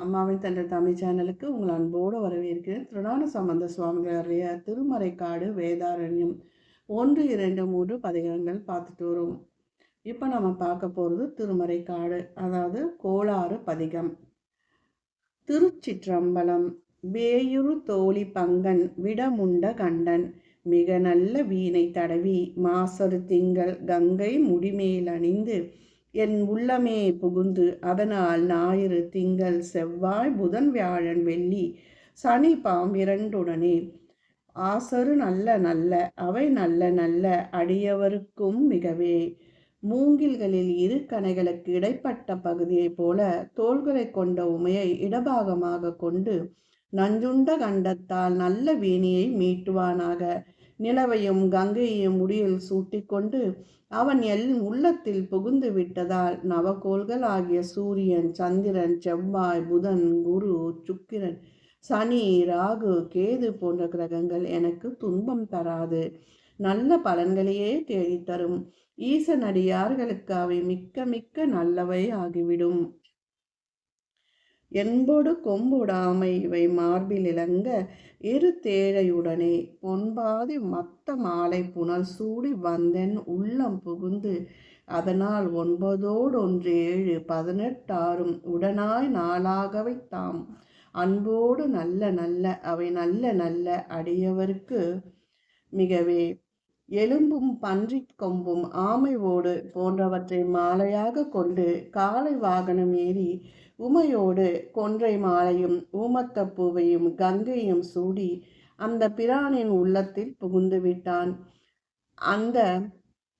அம்மாவின் தன்ற தமிழ் சேனலுக்கு உங்கள் அன்போடு வரவேற்கிறேன். திருநான சம்பந்த சுவாமிகளுடைய திருமறைக்காடு வேதாரண்யம் ஒன்று இரண்டு மூன்று பதிகங்கள் பார்த்துட்டு வரும். இப்போ நம்ம பார்க்க போகிறது திருமறைக்காடு அதாவது கோளாறு பதிகம். திருச்சிற்றம்பலம் வேயுரு தோழி பங்கன் விடமுண்ட கண்டன் மிக நல்ல வீணை தடவி மாசரு திங்கள் கங்கை முடிமேல் அணிந்து என் உள்ளமே புகுந்து அதனால் ஞாயிறு திங்கள் செவ்வாய் புதன் வியாழன் வெள்ளி சனி பாம்பிரண்டுடனே ஆசரு நல்ல நல்ல அவை நல்ல நல்ல அடியவருக்கும் மிகவே. மூங்கில்களில் இரு கணைகளுக்கு இடைப்பட்ட பகுதியைப் போல தோள்களை கொண்ட உமையை இடபாகமாக கொண்டு நஞ்சுண்ட கண்டத்தால் நல்ல வீணியை மீட்டுவானாக. நிலவையும் கங்கையையும் முடியில் சூட்டிக்கொண்டு அவன் எல் உள்ளத்தில் புகுந்து விட்டதால் நவகோள்கள் ஆகிய சூரியன் சந்திரன் செவ்வாய் புதன் குரு சுக்கிரன் சனி ராகு கேது போன்ற கிரகங்கள் எனக்கு துன்பம் தராது. நல்ல பலன்களையே தேடித்தரும். ஈசனடியார்களுக்கு அவை மிக்க மிக்க நல்லவை ஆகிவிடும். என்போடு கொம்புடாமை இவை மார்பில் இளங்க இரு தேழையுடனே. பொன்பாதி மத்த மாலை புனல் சூடி வந்தென் உள்ளம் புகுந்து அதனால் ஒன்பதோடு ஒன்று ஏழு பதினெட்டாறும் உடனாய் நாளாகவை தாம். அன்போடு நல்ல நல்ல அவை நல்ல நல்ல அடியவர்க்கு மிகவே. எலும்பும் பன்றி கொம்பும் ஆமை ஓடு போன்றவற்றை மாலையாக கொண்டு காலை வாகனம் ஏறி உமையோடு கொன்றை மாலையும் ஊமத்தப்பூவையும் கங்கையும் சூடி அந்த பிரானின் உள்ளத்தில் புகுந்து விட்டான். அந்த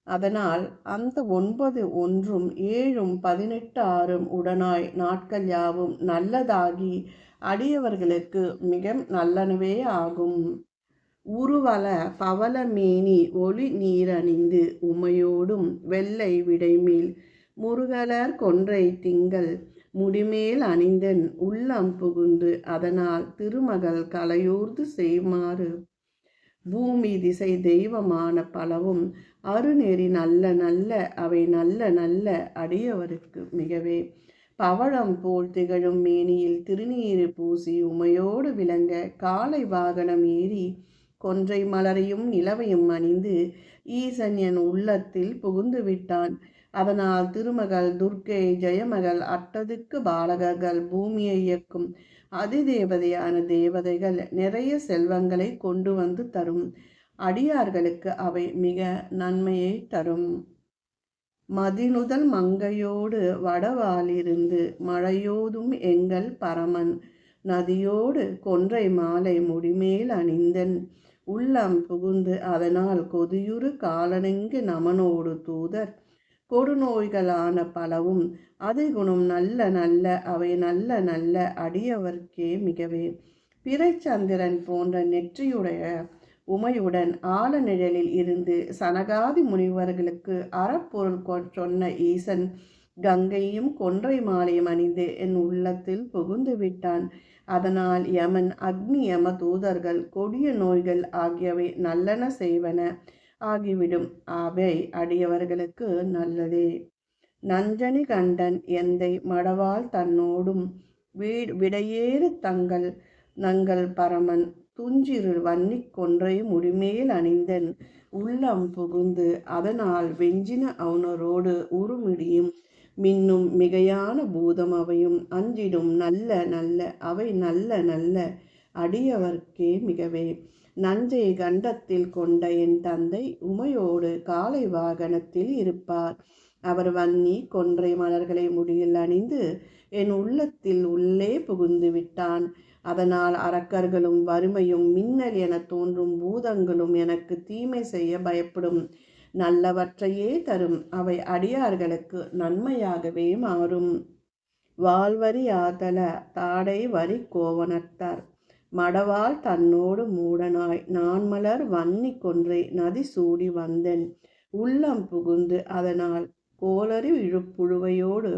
அதனால் அந்த ஒன்பது ஒன்றும் ஏழும் பதினெட்டு ஆறும் உடனாய் நாட்கள் யாவும் நல்லதாகி அடியவர்களுக்கு மிக நல்லனவே ஆகும். உருவல பவளமேனி ஒளி நீரணிந்து உமையோடும் வெள்ளை விடைமேல் முருகலர் கொன்றை திங்கள் முடிமேல் அணிந்தன் உள்ளம் புகுந்து அதனால் திருமகள் கலையூர்ந்து செய்மாறு. பூமி திசை தெய்வமான பலவும் அருநெறி நல்ல நல்ல அவை நல்ல நல்ல அடியவருக்கு மிகவே. பவழம் போல் திகழும் மேனியில் திருநீரு பூசி உமையோடு விளங்க காலை வாகனம் ஏறி கொன்றை மலரையும் நிலவையும் அணிந்து ஈசன் என் உள்ளத்தில் புகுந்து விட்டான். அதனால் திருமகள் துர்க்கை ஜெயமகள் அட்டதுக்கு பாலகர்கள் பூமியை இயக்கும் அதிதேவதையான தேவதைகள் நிறைய செல்வங்களை கொண்டு வந்து தரும். அடியார்களுக்கு அவை மிக நன்மையை தரும். மதினுதல் மங்கையோடு வடவாலிருந்து மழையோதும் எங்கள் பரமன். நதியோடு கொன்றை மாலை முடிமேல் அணிந்தன். உள்ளம் புகுந்து அதனால் கொதியுறு காலனெங்கு நமனோடு தூதர். கொடுநோய்களான பலவும் அதை குணம் நல்ல நல்ல அவை நல்ல நல்ல அடியவர்க்கே மிகவே. பிறைச்சந்திரன் போன்ற நெற்றியுடைய உமையுடன் ஆழ நிழலில் இருந்து சனகாதி முனிவர்களுக்கு அறப்பொருள் சொன்ன ஈசன் கங்கையும் கொன்றை மாலையும் அணிந்து என் உள்ளத்தில் புகுந்து விட்டான். அதனால் யமன் அக்னி யம தூதர்கள் கொடிய நோய்கள் ஆகியவை நல்லன செய்வன. ஆகிவிடும். அவை அடியவர்களுக்கு நல்லதே. நஞ்சனி கண்டன் எந்தை மடவால் தன்னோடும் வீடு விடையேறு தங்கள் நங்கள் பரமன் துஞ்சிரு வன்னி கொன்றை முடிமேல் அணிந்தன் உள்ளம் புகுந்து அதனால் வெஞ்சின அவனரோடு உருமிடியும் மின்னும் மிகையான பூதம் அவையும் அஞ்சிடும் நல்ல நல்ல அவை நல்ல நல்ல அடியவர்க்கே மிகவே. நஞ்சை கண்டத்தில் கொண்ட என் தந்தை உமையோடு காலை வாகனத்தில் இருப்பார். அவர் வன்னி கொன்றை மலர்களை முடியில் அணிந்து என் உள்ளத்தில் உள்ளே புகுந்து விட்டான். அதனால் அரக்கர்களும் வறுமையும் மின்னல் என தோன்றும் பூதங்களும் எனக்கு தீமை செய்ய பயப்படும். நல்லவற்றையே தரும். அவை அடியார்களுக்கு நன்மையாகவே மாறும். வாழ்வரி ஆதல தாடை வரி கோவனத்தார் மடவால் தன்னோடு மூடனாய் நான் மலர் வன்னி கொன்றை நதி சூடி வந்தன். உள்ளம் புகுந்து அதனால் கோலறி இழுப்புழுவையோடு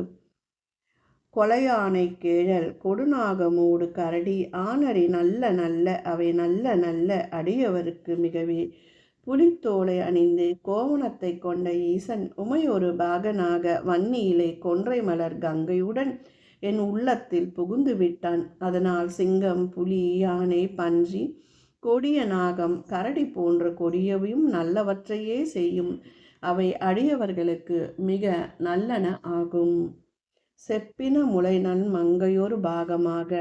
கொலையானை கேழல் கொடுநாகமோடு கரடி ஆனரி நல்ல நல்ல அவை நல்ல நல்ல அடியவருக்கு மிகவே. புலித்தோலை அணிந்து கோவணத்தை கொண்ட ஈசன் உமையொரு பாகனாக வன்னியிலே கொன்றை மலர் கங்கையுடன் என் உள்ளத்தில் புகுந்து விட்டான். அதனால் சிங்கம் புலி யானை பன்றி கொடிய நாகம் கரடி போன்ற கொடியவையும் நல்லவற்றையே செய்யும். அவை அடியவர்களுக்கு மிக நல்லன ஆகும். செப்பின முளைநன் மங்கையொரு பாகமாக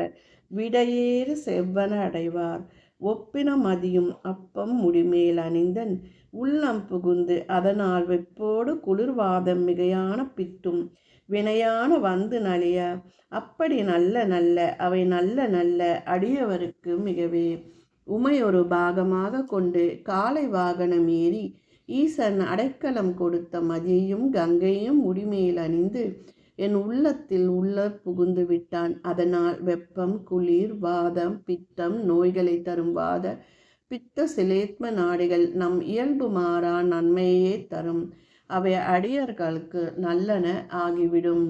விடையேறு செவ்வன அடைவார். ஒப்பின மதியும் அப்பம் முடிமேல் அணிந்தன். உள்ளம் புகுந்து அதனால் வெப்போடு குளிர்வாதம் மிகையான பித்தும் வினையான வந்து நலிய. அப்படி நல்ல நல்ல அவை நல்ல நல்ல அடியவருக்கு மிகவே. உமையொரு பாகமாக கொண்டு காலை வாகனம் ஏறி ஈசன் அடைக்கலம் கொடுத்த மதியையும் கங்கையும் முடிமேல் அணிந்து என் உள்ளத்தில் உள்ள புகுந்து விட்டான். அதனால் வெப்பம் குளிர் வாதம் பித்தம் நோய்களை தரும் வாத பித்த சிலேத்ம நாடிகள் நம் இயல்பு மாறா நன்மையே தரும். அவை அடியர்களுக்கு நல்லன ஆகிவிடும்.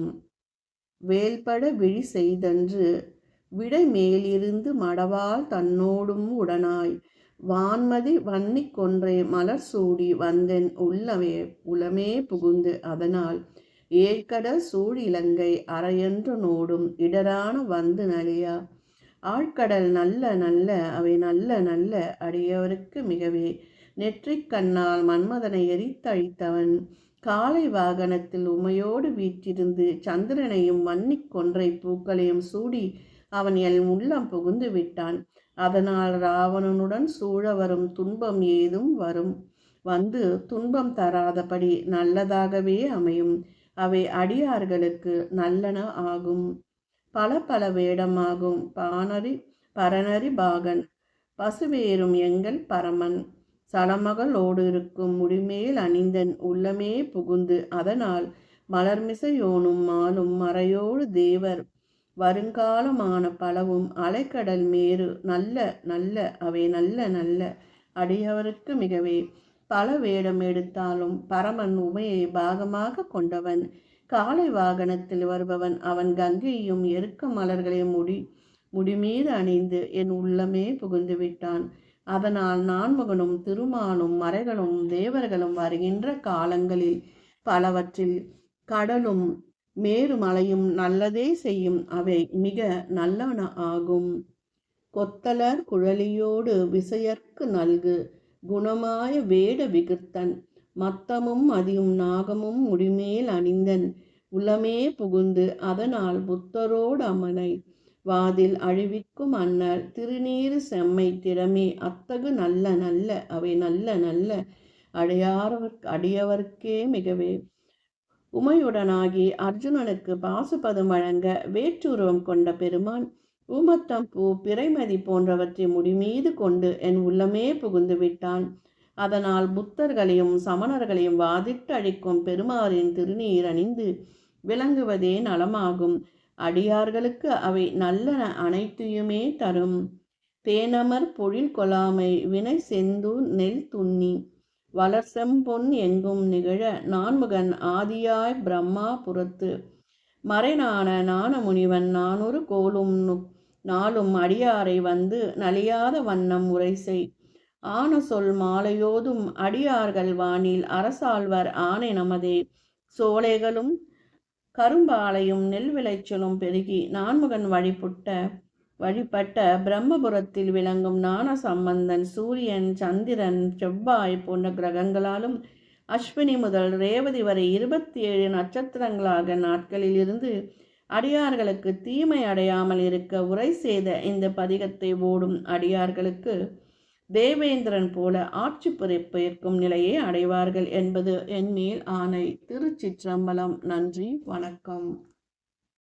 வேல்பட விழி செய்தன்று விடை மேலிருந்து மடவால் தன்னோடும் உடனாய். வான்மதி வன்னி கொன்றே மலர் சூடி வந்தென் உள்ளமே உளமே புகுந்து அதனால் ஏற்கட சூழ் இலங்கை அரையன்று நோடும் இடரான வந்து நலியா. ஆழ்கடல் நல்ல நல்ல அவை நல்ல நல்ல அடியவருக்கு மிகவே. நெற்றிக் கண்ணால் மன்மதனை எரித்தழித்தவன் காலை வாகனத்தில் உமையோடு வீற்றிருந்து சந்திரனையும் வன்னிக் கொன்றை பூக்களையும் சூடி அவன் என் உள்ளம் புகுந்து விட்டான். அதனால் ராவணனுடன் சூழ வரும் துன்பம் ஏதும் வரும். வந்து துன்பம் தராதபடி நல்லதாகவே அமையும். அவை அடியார்களுக்கு நல்லன ஆகும். பல பல வேடமாகும் பானரி பரநரி பாகன் பசுவேறும் எங்கள் பரமன். சலமகளோடு இருக்கும் முடிமேல் அணிந்தன் உள்ளமே புகுந்து அதனால் மலர்மிசையோனும் மாலும் மறையோடு தேவர். வருங்காலமான பலவும் அலைக்கடல் மேறு நல்ல நல்ல அவை நல்ல நல்ல அடியவருக்கு மிகவே. பல வேடம் எடுத்தாலும் பரமன் உமையை பாகமாக கொண்டவன். காலை வாகனத்தில் வருபவன் அவன் கங்கையும் எருக்க மலர்களையும் முடி முடிமீது அணிந்து என் உள்ளமே புகுந்து விட்டான். அதனால் நான்முகனும் திருமானும் மறைகளும் தேவர்களும் வருகின்ற காலங்களில் பலவற்றில் கடலும் மேருமலையும் நல்லதே செய்யும். அவை மிக நல்லன ஆகும். கொத்தலர் குழலியோடு விசையர்க்கு நல்கு குணமாய வேட விகிர்த்தன். மத்தமும் அதியும் நாகமும் முடிமேல் அணிந்தன். உளமே புகுந்து அதனால் புத்தரோடு அமனை. வாதில் அழிவிக்கும் அன்னர் திருநீறு செம்மை திறமே. அத்தகு நல்ல நல்ல அவை நல்ல நல்ல அடையாரவர் அடியவர்க்கே மிகவே. உமையுடனாகி அர்ஜுனனுக்கு பாசுபதம் வழங்க வேற்றுருவம் கொண்ட பெருமான் ஊமத்தம் பூ பிறைமதி போன்றவற்றை முடிமீது கொண்டு என் உள்ளமே புகுந்து விட்டான். அதனால் புத்தர்களையும் சமணர்களையும் வாதிட்டழிக்கும் பெருமாரின் திருநீர் அணிந்து விளங்குவதே நலமாகும். அடியார்களுக்கு அவை நல்லன அனைத்தையுமே தரும். தேனமர் பொழில் கொலாமை வினை செந்து நெல் துண்ணி வளர்செம்பொன் எங்கும் நிகழ நான்முகன் ஆதியாய் பிரம்மா புறத்து. மறைநான நாணமுனிவன் நானொரு கோலும் நாளும் அடியாரை வந்து நலியாத வண்ணம் உரை செய் ஆன சொல் மாலையோதும் அடியார்கள் வானில் அரசாழ்வர் ஆணை நமதே. சோலைகளும் கரும்பாலையும் நெல் விளைச்சலும் பெருகி நான்முகன் வழிபுட்ட வழிபட்ட பிரம்மபுரத்தில் விளங்கும் நான சம்பந்தன் சூரியன் சந்திரன் செவ்வாய் போன்ற கிரகங்களாலும் அஸ்வினி முதல் ரேவதி வரை இருபத்தி ஏழு நட்சத்திரங்களாக நாட்களில் இருந்து அடியார்களுக்கு தீமை அடையாமல் இருக்க உரை செய்த இந்த பதிகத்தை ஓடும் அடியார்களுக்கு தேவேந்திரன் போல ஆட்சி பொறுப்பேற்கும் நிலையை அடைவார்கள் என்பது என் மேல் ஆணை. திருச்சிற்றம்பலம். நன்றி. வணக்கம்.